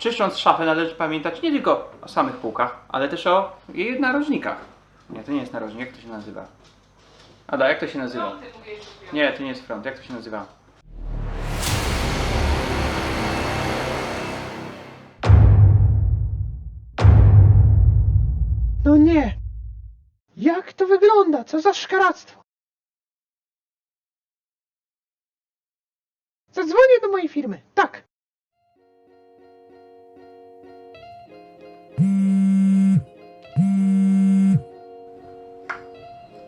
czyszcząc szafę należy pamiętać nie tylko o samych półkach, ale też o jej narożnikach. Nie, to nie jest narożnik, jak to się nazywa? Ada, jak to się nazywa? Nie, to nie jest front, jak to się nazywa? No nie. Jak to wygląda? Co za szkaractwo? Zadzwonię do mojej firmy. Tak.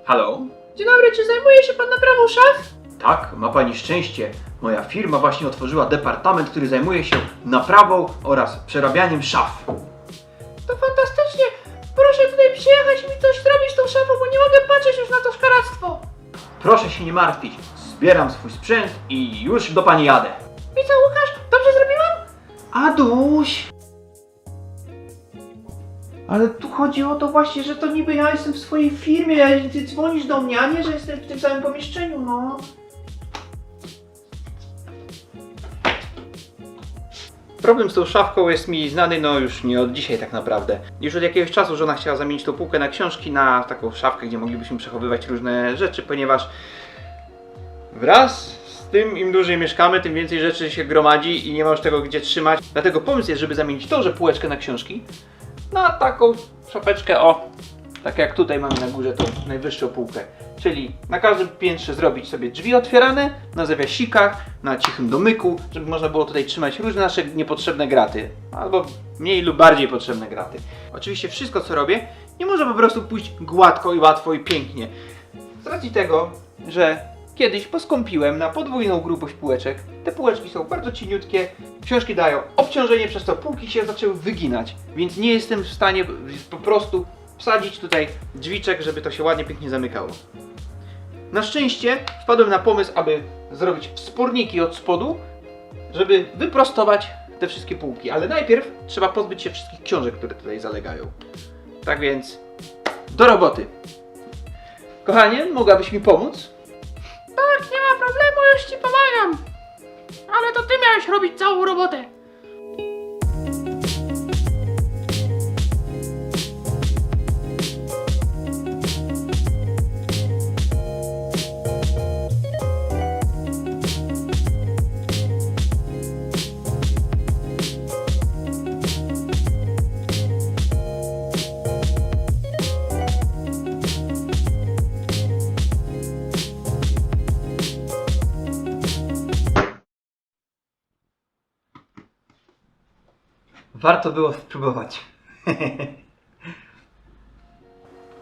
Halo? Dzień dobry, czy zajmuje się pan naprawą szaf? Tak, ma pani szczęście. Moja firma właśnie otworzyła departament, który zajmuje się naprawą oraz przerabianiem szaf. To fantastycznie. Proszę tutaj przyjechać i mi coś zrobić z tą szafą, bo nie mogę patrzeć już na to szkaractwo. Proszę się nie martwić. Zbieram swój sprzęt i już do pani jadę. I co, Łukasz? Dobrze zrobiłam? Aduś! Ale tu chodzi o to właśnie, że to niby ja jestem w swojej firmie, a ty dzwonisz do mnie, a nie, że jestem w tym samym pomieszczeniu, no. Problem z tą szafką jest mi znany, no już nie od dzisiaj tak naprawdę. Już od jakiegoś czasu żona chciała zamienić tą półkę na książki na taką szafkę, gdzie moglibyśmy przechowywać różne rzeczy, ponieważ Wraz z tym, im dłużej mieszkamy, tym więcej rzeczy się gromadzi i nie ma już tego gdzie trzymać. Dlatego pomysł jest, żeby zamienić tą, że półeczkę na książki, na taką szafeczkę, o, tak jak tutaj mamy na górze tą najwyższą półkę. Czyli na każdym piętrze zrobić sobie drzwi otwierane, na zawiasikach, na cichym domyku, żeby można było tutaj trzymać różne nasze niepotrzebne graty. Albo mniej lub bardziej potrzebne graty. Oczywiście wszystko co robię, nie może po prostu pójść gładko i łatwo i pięknie. Z racji tego, że kiedyś poskąpiłem na podwójną grubość półeczek. Te półeczki są bardzo cieniutkie, książki dają obciążenie, przez to półki się zaczęły wyginać, więc nie jestem w stanie po prostu wsadzić tutaj drzwiczek, żeby to się ładnie, pięknie zamykało. Na szczęście wpadłem na pomysł, aby zrobić wsporniki od spodu, żeby wyprostować te wszystkie półki, ale najpierw trzeba pozbyć się wszystkich książek, które tutaj zalegają. Tak więc do roboty. Kochanie, mogłabyś mi pomóc? Ale to ty miałeś robić całą robotę. Warto było spróbować.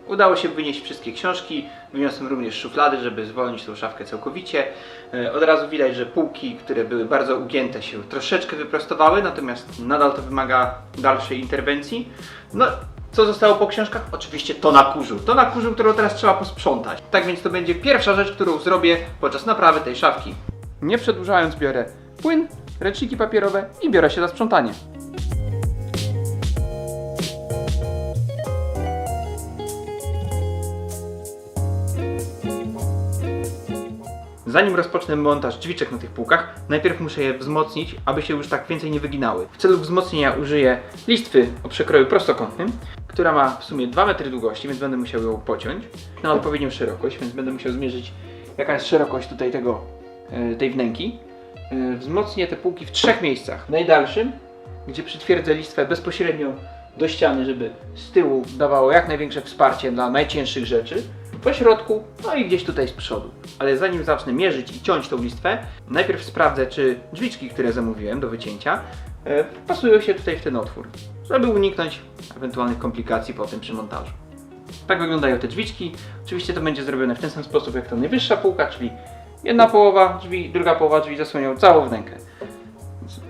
Udało się wynieść wszystkie książki. Wyniosłem również szuflady, żeby zwolnić tą szafkę całkowicie. E, Od razu widać, że półki, które były bardzo ugięte, się troszeczkę wyprostowały, natomiast nadal to wymaga dalszej interwencji. No, co zostało po książkach? Oczywiście to na kurzu. To na kurzu, którą teraz trzeba posprzątać. Tak więc to będzie pierwsza rzecz, którą zrobię podczas naprawy tej szafki. Nie przedłużając, biorę płyn, ręczniki papierowe i biorę się za sprzątanie. Zanim rozpocznę montaż drzwiczek na tych półkach, najpierw muszę je wzmocnić, aby się już tak więcej nie wyginały. W celu wzmocnienia użyję listwy o przekroju prostokątnym, która ma w sumie 2 metry długości, więc będę musiał ją pociąć na odpowiednią szerokość, więc będę musiał zmierzyć jaka jest szerokość tutaj tego, e, tej wnęki. E, Wzmocnię te półki w trzech miejscach. W najdalszym, gdzie przytwierdzę listwę bezpośrednio do ściany, żeby z tyłu dawało jak największe wsparcie dla najcięższych rzeczy. Po środku, no i gdzieś tutaj z przodu. Ale zanim zacznę mierzyć i ciąć tą listwę, najpierw sprawdzę, czy drzwiczki, które zamówiłem do wycięcia, e, pasują się tutaj w ten otwór, żeby uniknąć ewentualnych komplikacji potem przy montażu. Tak wyglądają te drzwiczki. Oczywiście to będzie zrobione w ten sam sposób jak ta najwyższa półka, czyli jedna połowa drzwi, druga połowa drzwi zasłaniają całą wnękę.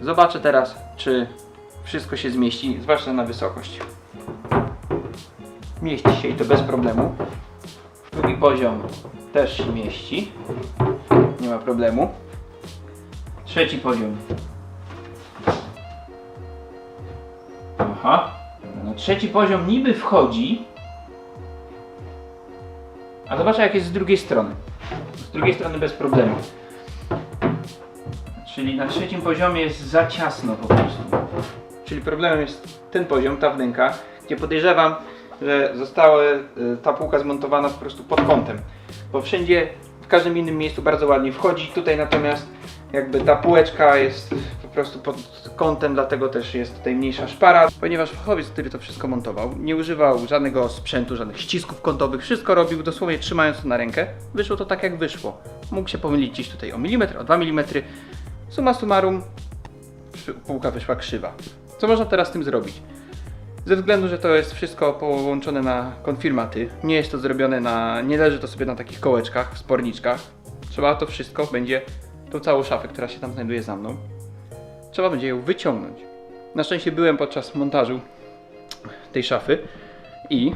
Zobaczę teraz, czy wszystko się zmieści, zwłaszcza na wysokość. Mieści się i to bez problemu. Drugi poziom też się mieści. Nie ma problemu. Trzeci poziom. Aha. No, trzeci poziom niby wchodzi. A zobaczę jak jest z drugiej strony. Z drugiej strony bez problemu. Czyli na trzecim poziomie jest za ciasno po prostu. Czyli problemem jest ten poziom, ta wnęka, gdzie podejrzewam, że została y, ta półka zmontowana po prostu pod kątem. Bo wszędzie, w każdym innym miejscu bardzo ładnie wchodzi. Tutaj natomiast jakby ta półeczka jest po prostu pod kątem, dlatego też jest tutaj mniejsza szpara. Ponieważ fachowiec, który to wszystko montował, nie używał żadnego sprzętu, żadnych ścisków kątowych, wszystko robił dosłownie trzymając to na rękę. Wyszło to tak jak wyszło. Mógł się pomylić gdzieś tutaj o milimetr, o 2 mm. Summa summarum, półka wyszła krzywa. Co można teraz z tym zrobić? Ze względu, że to jest wszystko połączone na konfirmaty, nie jest to zrobione na. nie leży to sobie na takich kołeczkach, sporniczkach. Trzeba to wszystko będzie, tą całą szafę, która się tam znajduje za mną, trzeba będzie ją wyciągnąć. Na szczęście byłem podczas montażu tej szafy i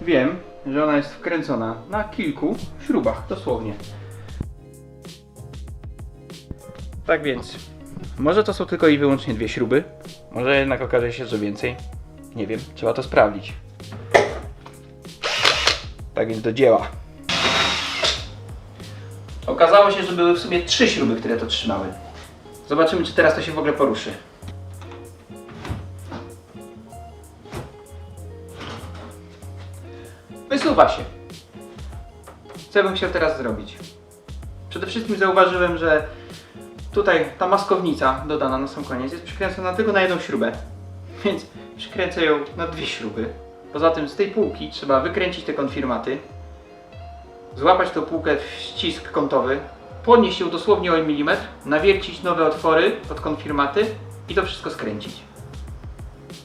wiem, że ona jest wkręcona na kilku śrubach, dosłownie. Tak więc, może to są tylko i wyłącznie dwie śruby, może jednak okaże się, że więcej. Nie wiem, trzeba to sprawdzić. Tak więc do dzieła. Okazało się, że były w sumie trzy śruby, które to trzymały. Zobaczymy, czy teraz to się w ogóle poruszy. Wysuwa się. Co bym chciał teraz zrobić? Przede wszystkim zauważyłem, że tutaj ta maskownica dodana na sam koniec jest przykręcona tylko na jedną śrubę. Więc przykręcę ją na dwie śruby. Poza tym z tej półki trzeba wykręcić te konfirmaty, złapać tą półkę w ścisk kątowy, podnieść ją dosłownie o milimetr, nawiercić nowe otwory pod konfirmaty i to wszystko skręcić.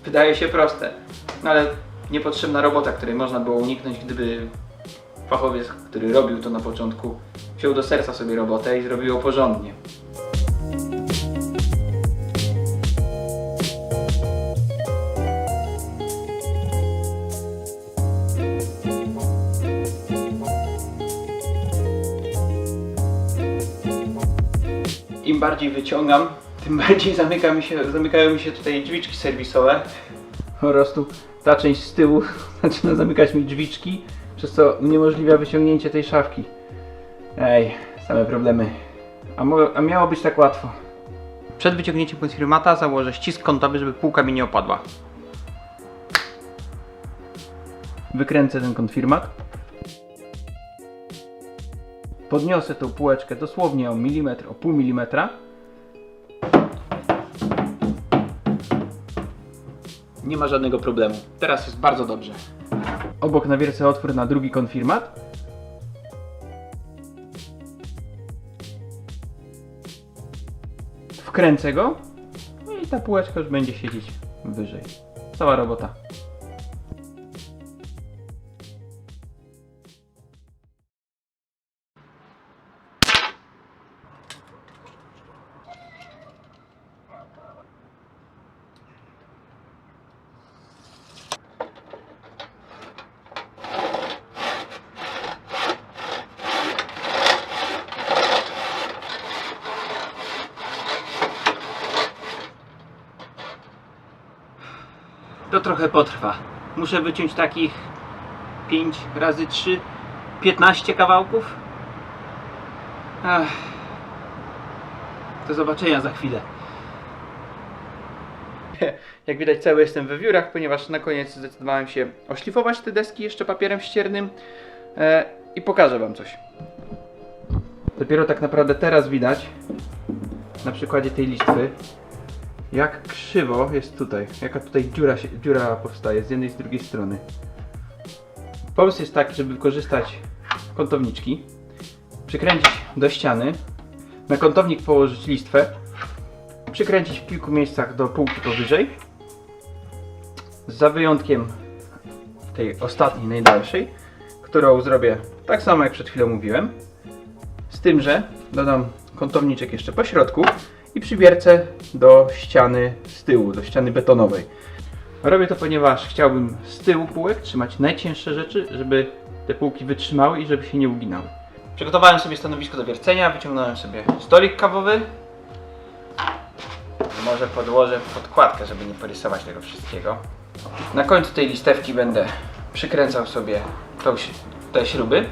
Wydaje się proste, no ale niepotrzebna robota, której można było uniknąć, gdyby fachowiec, który robił to na początku, wziął do serca sobie robotę i zrobił ją porządnie. Bardziej wyciągam, tym bardziej zamyka mi się, zamykają mi się tutaj drzwiczki serwisowe. Po prostu ta część z tyłu zaczyna zamykać mi drzwiczki, przez co uniemożliwia wyciągnięcie tej szafki. Ej, same problemy. A, a miało być tak łatwo. Przed wyciągnięciem konfirmata założę ścisk kątowy, żeby półka mi nie opadła. Wykręcę ten konfirmat. Podniosę tą półeczkę dosłownie o milimetr, o pół milimetra. Nie ma żadnego problemu. Teraz jest bardzo dobrze. Obok nawiercę otwór na drugi konfirmat. Wkręcę go. No i ta półeczka już będzie siedzieć wyżej. Cała robota. To trochę potrwa. Muszę wyciąć takich 5 razy 3, 15 kawałków. Ach. Do zobaczenia za chwilę. Jak widać cały jestem we wiórach, ponieważ na koniec zdecydowałem się oszlifować te deski jeszcze papierem ściernym e, i pokażę wam coś. Dopiero tak naprawdę teraz widać na przykładzie tej listwy jak krzywo jest tutaj, jaka tutaj dziura, się, dziura powstaje z jednej i z drugiej strony. Pomysł jest taki, żeby wykorzystać kątowniczki, przykręcić do ściany, na kątownik położyć listwę, przykręcić w kilku miejscach do półki powyżej, za wyjątkiem tej ostatniej, najdalszej, którą zrobię tak samo jak przed chwilą mówiłem, z tym, że dodam kątowniczek jeszcze po środku i przywiercę do ściany z tyłu, do ściany betonowej. Robię to, ponieważ chciałbym z tyłu półek trzymać najcięższe rzeczy, żeby te półki wytrzymały i żeby się nie uginały. Przygotowałem sobie stanowisko do wiercenia, wyciągnąłem sobie stolik kawowy. Może podłożę podkładkę, żeby nie porysować tego wszystkiego. Na końcu tej listewki będę przykręcał sobie tą, te śruby.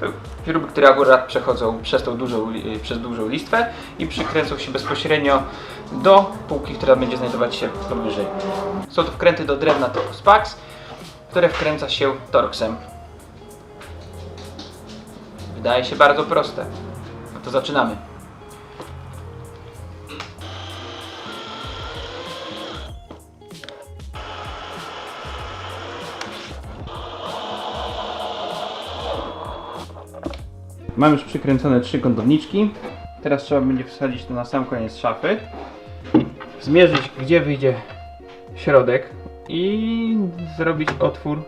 To śruby, które akurat przechodzą przez tą dużą, przez dużą listwę i przykręcą się bezpośrednio do półki, która będzie znajdować się powyżej. Są to wkręty do drewna typu Spax, które wkręca się torksem. Wydaje się bardzo proste. No to zaczynamy. Mam już przykręcone trzy kątowniczki. Teraz trzeba będzie wsadzić to na sam koniec szafy. Zmierzyć, gdzie wyjdzie środek i zrobić otwór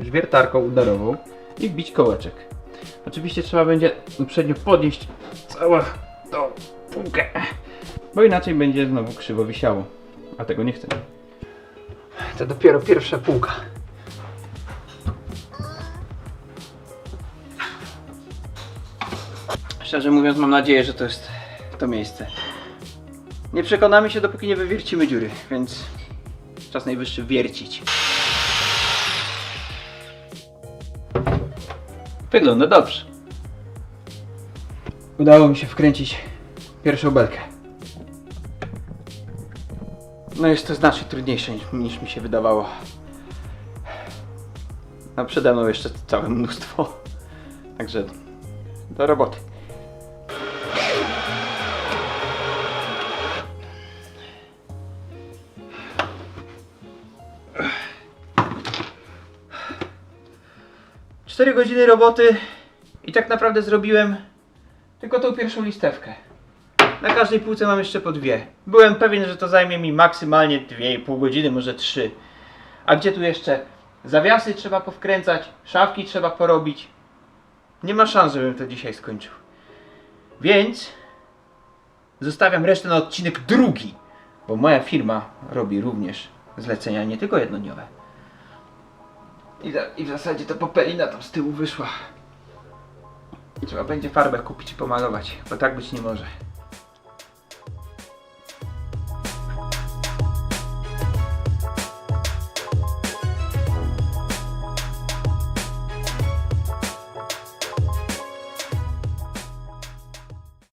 wiertarką udarową i wbić kołeczek. Oczywiście trzeba będzie uprzednio podnieść całą tą półkę, bo inaczej będzie znowu krzywo wisiało, a tego nie chcę. To dopiero pierwsza półka. Szczerze mówiąc, mam nadzieję, że to jest to miejsce. Nie przekonamy się, dopóki nie wywiercimy dziury, więc czas najwyższy wiercić. Wygląda dobrze. Udało mi się wkręcić pierwszą belkę. No jest to znacznie trudniejsze niż, niż mi się wydawało. A przede mną jeszcze całe mnóstwo. Także do roboty. Cztery godziny roboty i tak naprawdę zrobiłem tylko tą pierwszą listewkę. Na każdej półce mam jeszcze po dwie. Byłem pewien, że to zajmie mi maksymalnie dwie i pół godziny, może trzy. A gdzie tu jeszcze zawiasy trzeba powkręcać, szafki trzeba porobić. Nie ma szans, żebym to dzisiaj skończył. Więc zostawiam resztę na odcinek drugi, bo moja firma robi również zlecenia nie tylko jednodniowe. I, za, I w zasadzie to popelina tam z tyłu wyszła. Trzeba będzie farbę kupić i pomalować, bo tak być nie może.